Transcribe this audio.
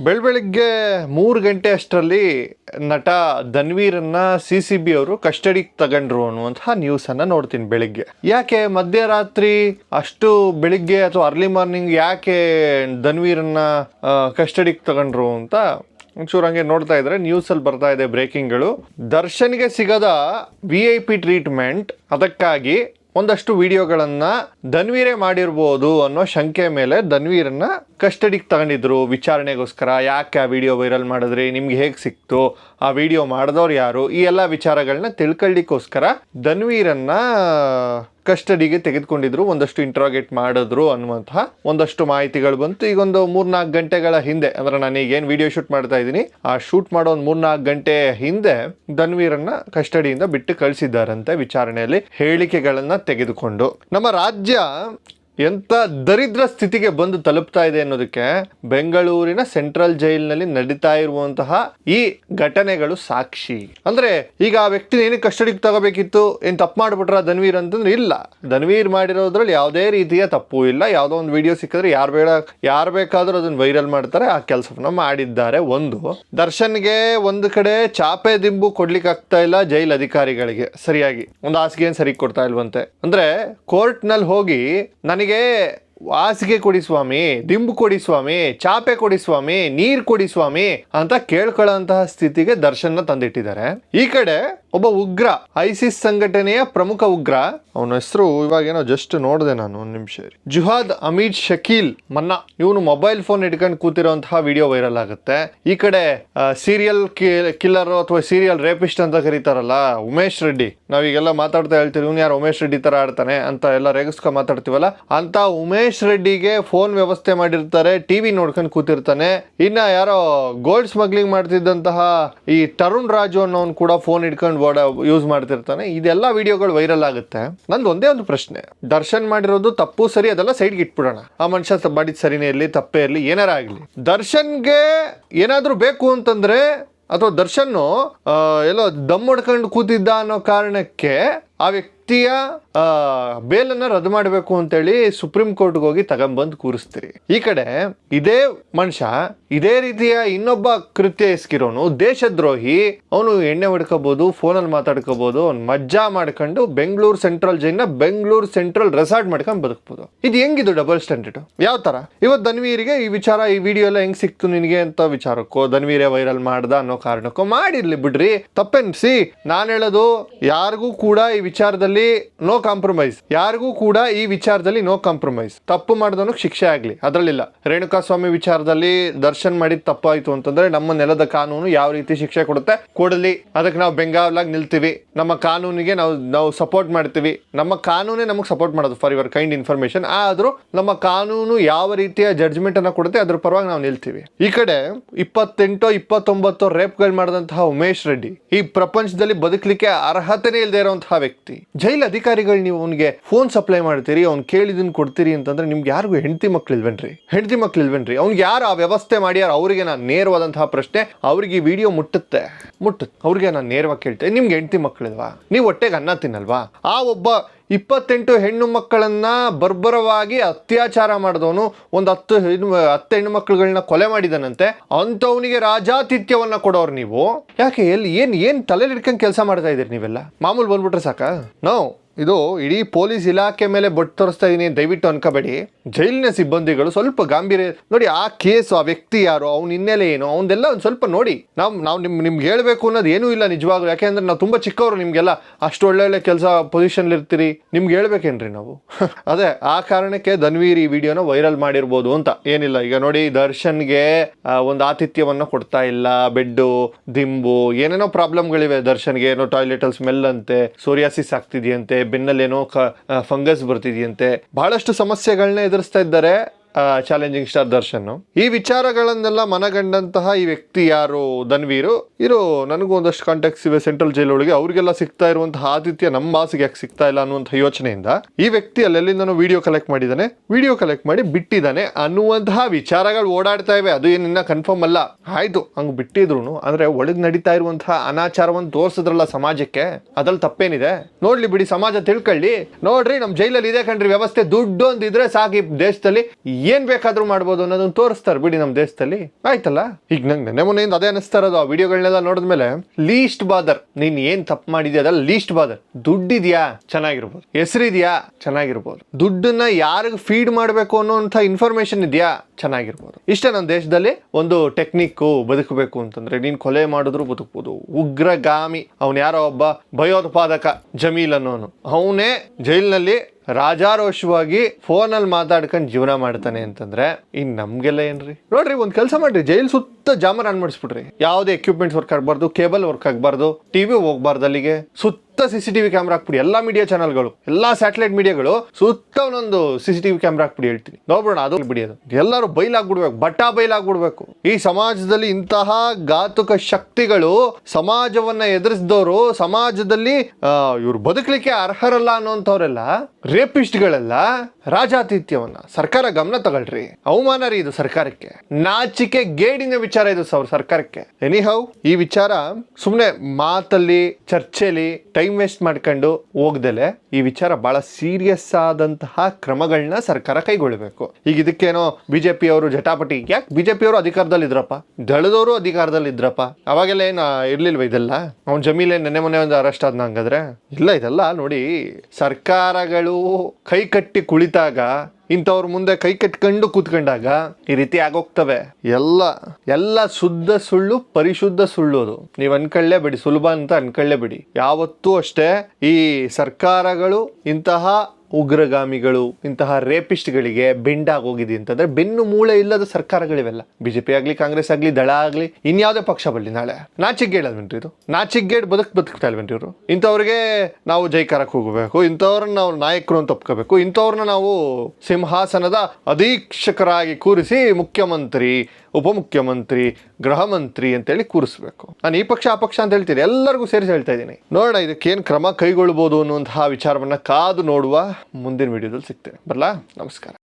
ಬೆಳಬೆಳಿಗ್ಗೆ ಮೂರು ಗಂಟೆ ಅಷ್ಟರಲ್ಲಿ ನಟ ಧನ್ವೀರನ್ನ ಸಿ ಸಿ ಬಿ ಅವರು ಕಸ್ಟಡಿಗೆ ತಗೊಂಡ್ರು ಅನ್ನುವಂತಹ ನ್ಯೂಸ್ ಅನ್ನ ನೋಡ್ತೀನಿ ಬೆಳಿಗ್ಗೆ. ಯಾಕೆ ಮಧ್ಯರಾತ್ರಿ ಅಷ್ಟು ಬೆಳಿಗ್ಗೆ ಅಥವಾ ಅರ್ಲಿ ಮಾರ್ನಿಂಗ್ ಯಾಕೆ ಧನ್ವೀರನ್ನ ಕಸ್ಟಡಿಗೆ ತಗೊಂಡ್ರು ಅಂತ ಒಂಚೂರು ಹಂಗೆ ನೋಡ್ತಾ ಇದ್ರೆ ನ್ಯೂಸ್ ಅಲ್ಲಿ ಬರ್ತಾ ಇದೆ ಬ್ರೇಕಿಂಗ್ಗಳು ದರ್ಶನ್ಗೆ ಸಿಗದ ವಿ ಐ ಪಿ ಟ್ರೀಟ್ಮೆಂಟ್ ಅದಕ್ಕಾಗಿ ಒಂದಷ್ಟು ವಿಡಿಯೋಗಳನ್ನು ಧನ್ವೀರೇ ಮಾಡಿರ್ಬೋದು ಅನ್ನೋ ಶಂಕೆ ಮೇಲೆ ಧನ್ವೀರನ್ನ ಕಸ್ಟಡಿಗೆ ತಗೊಂಡಿದ್ರು. ವಿಚಾರಣೆಗೋಸ್ಕರ ಯಾಕೆ ಆ ವಿಡಿಯೋ ವೈರಲ್ ಮಾಡಿದ್ರಿ? ನಿಮ್ಗೆ ಹೇಗೆ ಸಿಕ್ತು? ಆ ವಿಡಿಯೋ ಮಾಡಿದವ್ರು ಯಾರು? ಈ ಎಲ್ಲ ವಿಚಾರಗಳನ್ನ ತಿಳ್ಕೊಳ್ಳಿಕ್ಕೋಸ್ಕರ ಧನ್ವೀರನ್ನ ಕಸ್ಟಡಿಗೆ ತೆಗೆದುಕೊಂಡಿದ್ರು, ಒಂದಷ್ಟು ಇಂಟ್ರಾಗೇಟ್ ಮಾಡಿದ್ರು ಅನ್ನುವಂತಹ ಒಂದಷ್ಟು ಮಾಹಿತಿಗಳು ಬಂತು. ಈಗ ಒಂದು ಮೂರ್ನಾಲ್ಕು ಗಂಟೆಗಳ ಹಿಂದೆ, ಅಂದ್ರೆ ನಾನು ಈಗ ಏನು ವಿಡಿಯೋ ಶೂಟ್ ಮಾಡ್ತಾ ಇದ್ದೀನಿ, ಆ ಶೂಟ್ ಮಾಡೋ ಒಂದು ಮೂರ್ನಾಲ್ಕು ಗಂಟೆ ಹಿಂದೆ ಧನ್ವೀರನ್ನ ಕಸ್ಟಡಿಯಿಂದ ಬಿಟ್ಟು ಕಳಿಸಿದ್ದಾರಂತೆ ವಿಚಾರಣೆಯಲ್ಲಿ ಹೇಳಿಕೆಗಳನ್ನ ತೆಗೆದುಕೊಂಡು. ನಮ್ಮ ರಾಜ್ಯ ಎಂತ ದರಿದ್ರ ಸ್ಥಿತಿಗೆ ಬಂದು ತಲುಪ್ತಾ ಇದೆ ಅನ್ನೋದಕ್ಕೆ ಬೆಂಗಳೂರಿನ ಸೆಂಟ್ರಲ್ ಜೈಲ್ನಲ್ಲಿ ನಡೀತಾ ಇರುವಂತಹ ಈ ಘಟನೆಗಳು ಸಾಕ್ಷಿ. ಅಂದ್ರೆ ಈಗ ಆ ವ್ಯಕ್ತಿನ ಏನಕ್ಕೆ ಕಸ್ಟಡಿಗೆ ತಗೋಬೇಕಿತ್ತು? ಏನ್ ತಪ್ಪು ಮಾಡ್ಬಿಟ್ರ ಧನ್ವೀರ್ ಅಂತಂದ್ರೆ ಇಲ್ಲ. ಧನ್ವೀರ್ ಮಾಡಿರೋದ್ರಲ್ಲಿ ಯಾವುದೇ ರೀತಿಯ ತಪ್ಪು ಇಲ್ಲ. ಯಾವುದೋ ಒಂದು ವಿಡಿಯೋ ಸಿಕ್ಕಿದ್ರೆ ಯಾರು ಬೇಡ, ಯಾರು ಬೇಕಾದ್ರೂ ಅದನ್ನ ವೈರಲ್ ಮಾಡ್ತಾರೆ. ಆ ಕೆಲಸವನ್ನ ಮಾಡಿದ್ದಾರೆ ಒಂದು. ದರ್ಶನ್ಗೆ ಒಂದು ಕಡೆ ಚಾಪೆ ದಿಂಬು ಕೊಡ್ಲಿಕ್ಕೆ ಆಗ್ತಾ ಇಲ್ಲ ಜೈಲ್ ಅಧಿಕಾರಿಗಳಿಗೆ. ಸರಿಯಾಗಿ. ಒಂದು ಹಾಸಿಗೆ ಸರಿ ಕೊಡ್ತಾ ಇಲ್ವಂತೆ. ಅಂದ್ರೆ ಕೋರ್ಟ್ನಲ್ಲಿ ಹೋಗಿ, ನನಗೆ ಹಾಸಿಗೆ ಕೊಡಿ ಸ್ವಾಮಿ, ದಿಂಬು ಕೊಡಿ ಸ್ವಾಮಿ, ಚಾಪೆ ಕೊಡಿ ಸ್ವಾಮಿ, ನೀರ್ ಕೊಡಿ ಸ್ವಾಮಿ ಅಂತ ಕೇಳ್ಕೊಳ್ಳೋಂತಹ ಸ್ಥಿತಿಗೆ ದರ್ಶನ ತಂದಿಟ್ಟಿದ್ದಾರೆ. ಈ ಕಡೆ ಒಬ್ಬ ಉಗ್ರ, ಐಸಿಸ್ ಸಂಘಟನೆಯ ಪ್ರಮುಖ ಉಗ್ರ. ಅವನ ಹೆಸರು ಇವಾಗ ಏನೋ ಜಸ್ಟ್ ನೋಡಿದೆ ನಾನು, ಒಂದು ನಿಮಿಷ ಜುಹಾದ್ ಅಮೀದ್ ಶಕೀಲ್ ಮನ್ನಾ. ಇವನು ಮೊಬೈಲ್ ಫೋನ್ ಇಟ್ಕೊಂಡು ಕೂತಿರೋಂತಹ ವಿಡಿಯೋ ವೈರಲ್ ಆಗುತ್ತೆ. ಈ ಕಡೆ ಸೀರಿಯಲ್ ಕಿಲ್ಲರ್ ಅಥವಾ ಸೀರಿಯಲ್ ರೇಪಿಸ್ಟ್ ಅಂತ ಕರೀತಾರಲ್ಲ, ಉಮೇಶ್ ರೆಡ್ಡಿ. ನಾವೀಗೆಲ್ಲ ಮಾತಾಡ್ತಾ ಹೇಳ್ತೀವಿ, ಇವ್ನು ಯಾರು ಉಮೇಶ್ ರೆಡ್ಡಿ ತರ ಆಡ್ತಾನೆ ಅಂತ ಎಲ್ಲ ರೇಗಿಸ್ಕೊ ಮಾತಾಡ್ತೀವಲ್ಲ, ಅಂತ ಉಮೇಶ್ ರೆಡ್ಡಿಗೆ ಫೋನ್ ವ್ಯವಸ್ಥೆ ಮಾಡಿರ್ತಾರೆ ಟಿವಿ ನೋಡ್ಕೊಂಡು ಕೂತಿರ್ತಾನೆ. ಇನ್ನ ಯಾರೋ ಗೋಲ್ಡ್ ಸ್ಮಗ್ಲಿಂಗ್ ಮಾಡ್ತಿದ್ದಂತಹ ಈ ತರುಣ್ ರಾಜು ಅನ್ನೋನ್ ಕೂಡ ಫೋನ್ ಇಟ್ಕೊಂಡು ಓಡ ಯೂಸ್ ಮಾಡ್ತಿರ್ತಾನೆ. ಇದೆಲ್ಲ ವಿಡಿಯೋಗಳು ವೈರಲ್ ಆಗುತ್ತೆ. ನಂದು ಒಂದೇ ಒಂದು ಪ್ರಶ್ನೆ. ದರ್ಶನ್ ಮಾಡಿರೋದು ತಪ್ಪು, ಸರಿ, ಅದೆಲ್ಲ ಸೈಡ್ಗೆ ಇಟ್ಬಿಡೋಣ. ಆ ಮನುಷ್ಯ ಮಾಡಿದ ಸರಿನೇ ಇರಲಿ, ತಪ್ಪೇ ಇರಲಿ, ಏನಾರ ಆಗಲಿ. ದರ್ಶನ್ಗೆ ಏನಾದರೂ ಬೇಕು ಅಂತಂದ್ರೆ, ಅಥವಾ ದರ್ಶನ್ ಎಲ್ಲೋ ದಮ್ ಹೊಡ್ಕೊಂಡು ಕೂತಿದ್ದ ಅನ್ನೋ ಕಾರಣಕ್ಕೆ ಆ ವ್ಯಕ್ತಿಯ ಬೇಲನ್ನ ರದ್ದು ಮಾಡಬೇಕು ಅಂತೇಳಿ ಸುಪ್ರೀಂ ಕೋರ್ಟ್ಗೆ ಹೋಗಿ ತಗೊಂಬಂದು ಕೂರಿಸ್ತೀರಿ. ಈ ಕಡೆ ಇದೇ ಮನುಷ್ಯ, ಇದೇ ರೀತಿಯ ಇನ್ನೊಬ್ಬ ಕೃತ್ಯ ಎಸ್ಕಿರೋನು ದೇಶದ್ರೋಹಿ, ಅವನು ಎಣ್ಣೆ ಹೊಡ್ಕೋಬಹುದು ಫೋನಲ್ಲಿ ಮಾತಾಡ್ಕೋಬಹುದು ಅವ್ನು ಮಜ್ಜಾ ಮಾಡ್ಕೊಂಡು ಬೆಂಗಳೂರು ಸೆಂಟ್ರಲ್ ಜೈನ್ನ ಬೆಂಗಳೂರು ಸೆಂಟ್ರಲ್ ರೆಸಾರ್ಟ್ ಮಾಡ್ಕೊಂಡು ಬದುಕ್ಬೋದು. ಇದು ಹೆಂಗಿದು ಡಬಲ್ ಸ್ಟ್ಯಾಂಡರ್ಡ್? ಯಾವ ತರ ಇವತ್ತು ಧನ್ವೀರಿಗೆ ಈ ವಿಚಾರ, ಈ ವಿಡಿಯೋ ಎಲ್ಲ ಹೆಂಗ್ ಸಿಕ್ತು ನಿನಗೆ ಅಂತ ವಿಚಾರಕ್ಕೋ, ಧನ್ವೀರೇ ವೈರಲ್ ಮಾಡ್ದ ಅನ್ನೋ ಕಾರಣಕ್ಕೋ, ಮಾಡಿರ್ಲಿ ಬಿಡ್ರಿ. ತಪ್ಪೆನ್ಸಿ, ನಾನು ಹೇಳೋದು ಯಾರಿಗೂ ಕೂಡ ವಿಚಾರದಲ್ಲಿ ನೋ ಕಾಂಪ್ರಮೈಸ್ ಯಾರಿಗೂ ಕೂಡ ಈ ವಿಚಾರದಲ್ಲಿ ನೋ ಕಾಂಪ್ರಮೈಸ್ ತಪ್ಪು ಮಾಡಿದವನಿಗೆ ಶಿಕ್ಷೆ ಆಗಲಿ, ಅದರಲ್ಲಿಲ್ಲ. ರೇಣುಕಾ ಸ್ವಾಮಿ ವಿಚಾರದಲ್ಲಿ ದರ್ಶನ್ ಮಾಡಿದ ತಪ್ಪಾಯಿತು ಅಂತಂದ್ರೆ ನಮ್ಮ ನೆಲದ ಕಾನೂನು ಯಾವ ರೀತಿ ಶಿಕ್ಷೆ ಕೊಡುತ್ತೆ? ಕೊಡಲಿ ಅದಕ್ಕೆ ನಾವು ಬೆಂಗಾವಲಾಗಿ ನಿಲ್ತೀವಿ. ನಮ್ಮ ಕಾನೂನಿಗೆ ನಾವು ನಾವು ಸಪೋರ್ಟ್ ಮಾಡ್ತೀವಿ. ನಮ್ಮ ಕಾನೂನೇ ನಮಗೆ ಸಪೋರ್ಟ್ ಮಾಡೋದು ಫಾರ್ ಯುವರ್ ಕೈಂಡ್ ಇನ್ಫಾರ್ಮೇಶನ್ ಆದರೂ ನಮ್ಮ ಕಾನೂನು ಯಾವ ರೀತಿಯ ಜಡ್ಜ್ಮೆಂಟ್ ಅನ್ನ ಕೊಡುತ್ತೆ, ಅದ್ರ ಪರವಾಗಿ ನಾವು ನಿಲ್ತೀವಿ. ಈ ಕಡೆ ಇಪ್ಪತ್ತೆಂಟು, ಇಪ್ಪತ್ತೊಂಬತ್ತು ರೇಪ್ಗಳು ಮಾಡಿದಂತಹ ಉಮೇಶ್ ರೆಡ್ಡಿ ಈ ಪ್ರಪಂಚದಲ್ಲಿ ಬದುಕಲಿಕ್ಕೆ ಅರ್ಹತೆನೇ ಇಲ್ಲದೆ ಇರುವಂತಹ ವ್ಯಕ್ತಿ. ಜೈಲ್ ಅಧಿಕಾರಿಗಳು ನೀವು ಅವನಿಗೆ ಫೋನ್ ಸಪ್ಲೈ ಮಾಡ್ತೀರಿ, ಅವ್ನು ಕೇಳಿದನ್ ಕೊಡ್ತೀರಿ ಅಂತಂದ್ರೆ ನಿಮ್ಗೆ ಯಾರಿಗೂ ಹೆಂಡತಿ ಮಕ್ಳು ಇಲ್ವೇನ್ರಿ? ಹೆಂಡತಿ ಮಕ್ಳು ಇಲ್ವೇನ್ರಿ? ಅವ್ನಿಗೆ ಯಾರು ಆ ವ್ಯವಸ್ಥೆ ಮಾಡ್ಯಾರ ಅವರಿಗೆ ನಾನು ನೇರವಾದಂತಹ ಪ್ರಶ್ನೆ, ಅವ್ರಿಗೆ ವಿಡಿಯೋ ಮುಟ್ಟುತ್ತೆ. ಮುಟ್ಟುತ್ತೆ. ಅವ್ರಿಗೆ ನಾನು ನೇರವಾಗಿ ಕೇಳ್ತೇನೆ ನಿಮ್ಗೆ ಹೆಂಡತಿ ಮಕ್ಕಳಿಲ್ವಾ ನೀವು ಹೊಟ್ಟೆಗೆ ಅನ್ನ ತಿನ್ನಲ್ವಾ? ಆ ಒಬ್ಬ ಇಪ್ಪತ್ತೆಂಟು ಹೆಣ್ಣು ಮಕ್ಕಳನ್ನು ಬರ್ಬರವಾಗಿ ಅತ್ಯಾಚಾರ ಮಾಡಿದವನು ಒಂದು ಹತ್ತು ಹೆಣ್ಣು ಹತ್ತು ಹೆಣ್ಣು ಮಕ್ಕಳುಗಳನ್ನ ಕೊಲೆ ಮಾಡಿದನಂತೆ. ಅಂಥವನಿಗೆ ರಾಜಾತಿಥ್ಯವನ್ನು ಕೊಡೋರು ನೀವು. ಯಾಕೆ ಎಲ್ಲಿ ಏನು ಏನು ತಲೆಲಿ ಕೆಲಸ ಮಾಡ್ತಾ ಇದ್ದೀರಿ ನೀವೆಲ್ಲ? ಮಾಮೂಲು ಬಂದ್ಬಿಟ್ರೆ ಸಾಕಾ? ನೋ ಇದು ಇಡೀ ಪೊಲೀಸ್ ಇಲಾಖೆ ಮೇಲೆ ಬೊಟ್ಟು ತೋರಿಸ್ತಾ ಇದ್ದೀನಿ ದಯವಿಟ್ಟು ಅನ್ಕೋಬೇಡಿ. ಜೈಲಿನ ಸಿಬ್ಬಂದಿಗಳು ಸ್ವಲ್ಪ ಗಾಂಭೀರ್ಯ. ನೋಡಿ, ಆ ಕೇಸು, ಆ ವ್ಯಕ್ತಿ ಯಾರು, ಅವ್ನ ಹಿನ್ನೆಲೆ ಏನು, ಅವನ್ನೆಲ್ಲ ಒಂದು ಸ್ವಲ್ಪ ನೋಡಿ. ನಾವು ನಾವು ನಿಮ್, ನಿಮ್ಗೆ ಹೇಳಬೇಕು ಅನ್ನೋದು ಏನೂ ಇಲ್ಲ ನಿಜವಾಗ್ಲೂ. ಯಾಕೆಂದ್ರೆ ನಾವು ತುಂಬ ಚಿಕ್ಕವರು ನಿಮಗೆಲ್ಲ. ಅಷ್ಟು ಒಳ್ಳೊಳ್ಳೆ ಕೆಲಸ ಪೊಸಿಷನ್ ಇರ್ತೀರಿ. ನಿಮ್ಗೆ ಹೇಳ್ಬೇಕೇನ್ರಿ ನಾವು? ಅದೇ, ಆ ಕಾರಣಕ್ಕೆ ಧನ್ವೀರ್ ಈ ವಿಡಿಯೋನ ವೈರಲ್ ಮಾಡಿರ್ಬೋದು ಅಂತ. ಏನಿಲ್ಲ, ಈಗ ನೋಡಿ, ದರ್ಶನ್ಗೆ ಒಂದು ಆತಿಥ್ಯವನ್ನ ಕೊಡ್ತಾ ಇಲ್ಲ. ಬೆಡ್ಡು, ದಿಂಬು, ಏನೇನೋ ಪ್ರಾಬ್ಲಮ್ಗಳಿವೆ ದರ್ಶನ್ಗೆ. ಏನೋ ಟಾಯ್ಲೆಟ್ ಅಲ್ಲಿ ಸ್ಮೆಲ್ ಅಂತೆ ಸೋರಿಯಾಸಿಸ್ ಆಗ್ತಿದೆಯಂತೆ ಬೆನ್ನಲ್ಲಿ ಏನೋ ಫಂಗಸ್ ಬರ್ತಿದೆಯಂತೆ. ಬಹಳಷ್ಟು ಸಮಸ್ಯೆಗಳನ್ನ ಎದುರಿಸ್ತಾ ಇದ್ದಾರೆ. Challenging star Darshan. ಈ ವಿಚಾರಗಳನ್ನೆಲ್ಲ ಮನಗಂಡಂತಹ ಈ ವ್ಯಕ್ತಿ ಯಾರು? ಧನ್ವೀರು. ಇರು, ನನಗೂ ಒಂದಷ್ಟು ಕಾಂಟ್ಯಾಕ್ಟ್ಸ್ ಇವೆ ಸೆಂಟ್ರಲ್ ಜೈಲ್ ಒಳಗೆ ಅವ್ರಿಗೆಲ್ಲ ಸಿಗ್ತಾ ಇರುವಂತಹ ಆದಿತ್ಯ ನಮ್ಮ ಬಾಸಿಗೆ ಯಾಕೆ ಸಿಗ್ತಾ ಇಲ್ಲ ಅನ್ನುವಂಥ ಯೋಚನೆಯಿಂದ ಈ ವ್ಯಕ್ತಿ ಅಲ್ಲೆಲ್ಲಿಂದನೂ ವಿಡಿಯೋ ಕಲೆಕ್ಟ್ ಮಾಡಿದ್ದಾನೆ ವಿಡಿಯೋ ಕಲೆಕ್ಟ್ ಮಾಡಿ ಬಿಟ್ಟಿದ್ದಾನೆ ಅನ್ನುವಂತಹ ವಿಚಾರಗಳು ಓಡಾಡ್ತಾ ಇವೆ. ಅದು ಏನಿನ್ನ ಕನ್ಫರ್ಮ್ ಅಲ್ಲ. ಆಯ್ತು, ಹಂಗ್ ಬಿಟ್ಟಿದ್ರು ಅಂದ್ರೆ ಒಳಗ್ ನಡೀತಾ ಇರುವಂತಹ ಅನಾಚಾರವನ್ನು ತೋರಿಸಿದ್ರಲ್ಲ ಸಮಾಜಕ್ಕೆ? ಅದ್ರಲ್ಲಿ ತಪ್ಪೇನಿದೆ? ನೋಡ್ಲಿ ಬಿಡಿ, ಸಮಾಜ ತಿಳ್ಕೊಳ್ಳಿ. ನೋಡ್ರಿ, ನಮ್ ಜೈಲಲ್ಲಿ ಇದೆ ಕಣ್ರಿ, ವ್ಯವಸ್ಥೆ ದುಡ್ಡು ಅಂದಿದ್ರೆ ಸಾಕು ಈ ದೇಶದಲ್ಲಿ. ಏನ್ ಬೇಕಾದ್ರೂ ಮಾಡ್ಬೋದು ಅನ್ನೋದನ್ನ ತೋರಿಸ್ತಾರೆ. ಬಿಡಿ ನಮ್ಮ ದೇಶದಲ್ಲಿ. ಆಯ್ತಲ್ಲ? ಈಗ ನಂಗೆ ನೆನೆ ಮೊನ್ನೆಯಿಂದ ಅದೇ ಅನಿಸ್ತಾ ಇರೋದು ಆ ವಿಡಿಯೋಗಳನ್ನೆಲ್ಲ ನೋಡಿದ್ಮೇಲೆ ಲೀಸ್ಟ್ ಬಾದರ್ ನೀನ್ ಏನ್ ತಪ್ಪು ಮಾಡಿದ್ಯಾ? ಅದಲ್ಲ ಲೀಸ್ಟ್ ಬಾದರ್ ದುಡ್ಡಿದ್ಯಾ? ಚೆನ್ನಾಗಿರ್ಬೋದು. ಹೆಸರಿದ್ಯಾ? ಚೆನ್ನಾಗಿರ್ಬೋದು. ದುಡ್ಡನ್ನ ಯಾರಿಗೆ ಫೀಡ್ ಮಾಡಬೇಕು ಅನ್ನೋಂಥ ಇನ್ಫಾರ್ಮೇಶನ್ ಇದೆಯಾ? ಚೆನ್ನಾಗಿರ್ಬೋದು. ಇಷ್ಟೇ ನಮ್ಮ ದೇಶದಲ್ಲಿ ಒಂದು ಟೆಕ್ನಿಕ್ಕು ಬದುಕಬೇಕು ಅಂತಂದ್ರೆ, ನೀನು ಕೊಲೆ ಮಾಡಿದ್ರು ಬದುಕ್ಬೋದು. ಉಗ್ರಗಾಮಿ. ಅವನು ಯಾರೋ ಒಬ್ಬ ಭಯೋತ್ಪಾದಕ ಜಮೀಲ್ ಅನ್ನೋನು. ಅವನೇ ಜೈಲಿನಲ್ಲಿ ರಾಜಾರೋಷವಾಗಿ ಫೋನಲ್ಲಿ ಮಾತಾಡ್ಕೊಂಡು ಜೀವನ ಮಾಡ್ತಾನೆ ಅಂತಂದ್ರೆ, ಇನ್ ನಮ್ಗೆಲ್ಲ ಏನ್ರಿ? ನೋಡ್ರಿ, ಒಂದು ಕೆಲಸ ಮಾಡ್ರಿ, ಜೈಲ್ ಸುತ್ತ ಜಾಮರ್ ಆನ್ ಮಾಡಿಸ್ಬಿಟ್ರಿ. ಯಾವುದೇ ಎಕ್ವಿಪ್ಮೆಂಟ್ಸ್ ವರ್ಕ್ ಆಗಬಾರ್ದು ಕೇಬಲ್ ವರ್ಕ್ ಆಗಬಾರ್ದು ಟಿವಿ ಹೋಗ್ಬಾರ್ದು ಅಲ್ಲಿಗೆ. ಸುತ್ತ ಸಿ ಸಿ ಟಿವಿ ಕ್ಯಾಮ್ರಾ ಹಾಕ್ಬಿಡಿ, ಎಲ್ಲಾ ಮೀಡಿಯಾ ಚಾನಲ್ಗಳು ಎಲ್ಲಾ ಸ್ಯಾಟಲೈಟ್ ಮೀಡಿಯಾಗಳು ಸುತ್ತ ಒಂದೊಂದು ಸಿ ಸಿ ಟಿವಿ ಕ್ಯಾಮ್ರಾ ಹಾಕ್ಬಿಡಿ ಹೇಳ್ತೀನಿ. ನೋಡ್ಬೋಣ ಅದು ಬಿಡಿ ಅದು. ಎಲ್ಲರೂ ಬೈಲಾಗ್ಬಿಡ್ಬೇಕು ಬಟ್ಟ ಬೈಲಾಗ್ಬಿಡ್ಬೇಕು ಈ ಸಮಾಜದಲ್ಲಿ ಇಂತಹ ಘಾತುಕ ಶಕ್ತಿಗಳು ಸಮಾಜವನ್ನ ಎದುರಿಸಿದವರು ಸಮಾಜದಲ್ಲಿ ಇವ್ರು ಬದುಕಲಿಕ್ಕೆ ಅರ್ಹರಲ್ಲ ಅನ್ನೋಂಥವ್ರೆಲ್ಲ ರೇಪಿಸ್ಟ್ಗಳೆಲ್ಲ ರಾಜಾತಿಥ್ಯವನ್ನ ಸರ್ಕಾರ ಗಮನ ತಗೊಳ್ರಿ. ಅವಮಾನ ರೀ ಇದು ಸರ್ಕಾರಕ್ಕೆ. ನಾಚಿಕೆ ಗೇಡಿನ ವಿಚಾರ ಇದು ಸರ್ ಸರ್ಕಾರಕ್ಕೆ. ಎನಿ ಹೌ ಈ ವಿಚಾರ ಸುಮ್ಮನೆ ಮಾತಲ್ಲಿ, ಚರ್ಚೆಲಿ ಟೈಮ್ ವೇಸ್ಟ್ ಮಾಡ್ಕೊಂಡು ಹೋಗ್ದಲೆ ಈ ವಿಚಾರ ಬಹಳ ಸೀರಿಯಸ್ ಆದಂತಹ ಕ್ರಮಗಳನ್ನ ಸರ್ಕಾರ ಕೈಗೊಳ್ಳಬೇಕು. ಈಗ ಇದಕ್ಕೇನೋ ಬಿಜೆಪಿ ಅವರು ಜಟಾಪಟಿ. ಯಾಕೆ ಬಿಜೆಪಿ ಅವರು ಅಧಿಕಾರದಲ್ಲಿ ಇದ್ರಪ್ಪ? ದಳದವರು ಅಧಿಕಾರದಲ್ಲಿ ಇದ್ರಪ್ಪ? ಅವಾಗೆಲ್ಲ ಏನು ಇರ್ಲಿಲ್ವ ಇದೆಲ್ಲ? ಅವ್ನ ಜಮೀಲೆ ನೆನ್ನೆ ಮೊನ್ನೆ ಒಂದು ಅರೆಸ್ಟ್ ಆದ್ನ ಹಂಗಾದ್ರೆ ಇಲ್ಲ, ಇದೆಲ್ಲ ನೋಡಿ ಸರ್ಕಾರಗಳು ಕೈ ಕಟ್ಟಿ ಕುಳಿತಾಗ ಇಂಥವ್ರ ಮುಂದೆ ಕೈ ಕಟ್ಕೊಂಡು ಕೂತ್ಕೊಂಡಾಗ ಈ ರೀತಿ ಆಗೋಗ್ತವೆ. ಎಲ್ಲ ಎಲ್ಲ ಶುದ್ಧ ಸುಳ್ಳು ಪರಿಶುದ್ಧ ಸುಳ್ಳು ಅದು. ನೀವು ಅನ್ಕೊಳ್ಳೇಬೇಡಿ ಸುಲಭ ಅಂತ ಅನ್ಕೊಳ್ಳೇಬೇಡಿ ಯಾವತ್ತೂ ಅಷ್ಟೇ ಈ ಸರ್ಕಾರಗಳು ಇಂತಹ ಉಗ್ರಗಾಮಿಗಳು, ಇಂತಹ ರೇಪಿಸ್ಟ್ಗಳಿಗೆ ಬೆಂಡಾಗಿ ಹೋಗಿದೆ ಅಂತಂದ್ರೆ ಬೆನ್ನು ಮೂಳೆ ಇಲ್ಲದ ಸರ್ಕಾರಗಳಿವೆಲ್ಲ. ಬಿಜೆಪಿ ಆಗಲಿ, ಕಾಂಗ್ರೆಸ್ ಆಗಲಿ, ದಳ ಆಗಲಿ ಇನ್ಯಾವುದೇ ಪಕ್ಷ ಬರಲಿ ನಾಳೆ. ನಾಚಿಗೇಳಲ್ವೇನ್ರಿ ಇದು? ನಾಚಿಗೇಡ್ ಬದುಕ್ ಬದುಕ್ತಾ ಇಲ್ವೇನ್ರಿ ಇವರು? ಇಂಥವ್ರಿಗೆ ನಾವು ಜೈಕಾರಕ್ಕೆ ಹೋಗಬೇಕು, ಇಂಥವ್ರನ್ನ ನಾವು ನಾಯಕರು ಅಂತ ಒಪ್ಕೋಬೇಕು, ಇಂಥವ್ರನ್ನ ನಾವು ಸಿಂಹಾಸನದ ಅಧೀಕ್ಷಕರಾಗಿ ಕೂರಿಸಿ ಮುಖ್ಯಮಂತ್ರಿ, ಉಪಮುಖ್ಯಮಂತ್ರಿ ಗೃಹ ಮಂತ್ರಿ ಅಂತೇಳಿ ಕೂರಿಸ್ಬೇಕು. ನಾನು ಈ ಪಕ್ಷ, ಆ ಪಕ್ಷ ಅಂತ ಹೇಳ್ತೀನಿ, ಎಲ್ಲರಿಗೂ ಸೇರಿಸಿ ಹೇಳ್ತಾ ಇದ್ದೀನಿ. ನೋಡೋಣ ಇದಕ್ಕೇನು ಕ್ರಮ ಕೈಗೊಳ್ಬೋದು ಅನ್ನುವಂತಹ ವಿಚಾರವನ್ನ ಕಾದು ನೋಡುವ ಮುಂದಿನ ವಿಡಿಯೋದಲ್ಲಿ ಸಿಗ್ತೇನೆ. ಬರಲಾ? ನಮಸ್ಕಾರ.